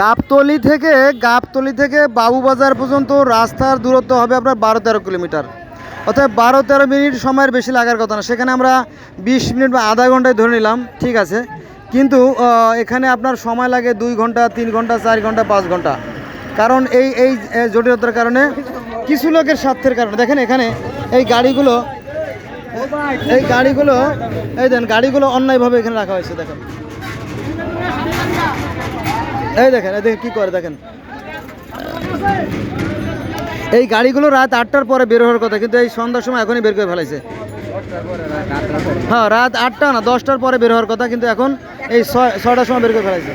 গাবতলি থেকে গাবতলি থেকে বাবুবাজার পর্যন্ত রাস্তার দূরত্ব হবে আপনার বারো তেরো কিলোমিটার। অর্থাৎ বারো তেরো মিনিট সময়ের বেশি লাগার কথা না। সেখানে আমরা বিশ মিনিট বা আধা ঘন্টায় ধরে নিলাম। ঠিক আছে। কিন্তু এখানে আপনার সময় লাগে দুই ঘণ্টা, তিন ঘণ্টা, চার ঘণ্টা, পাঁচ ঘণ্টা। কারণ এই এই জটিলতার কারণে কিছু লোকের স্বার্থের কারণে। দেখেন এখানে এই গাড়িগুলো এই গাড়িগুলো, এই দেন, গাড়িগুলো অন্যায়ভাবে এখানে রাখা হয়েছে, দেখেন। এই দেখেন এই দেখেন কী করে, দেখেন। এই গাড়িগুলো রাত আটটার পরে বের হওয়ার কথা, কিন্তু এই সন্ধ্যার সময় এখনই বের করে ফেলাইছে। হ্যাঁ রাত আটটা না, দশটার পরে বের হওয়ার কথা, কিন্তু এখন এই ছয় ছয়টার সময় বের করে ফেলাইছে।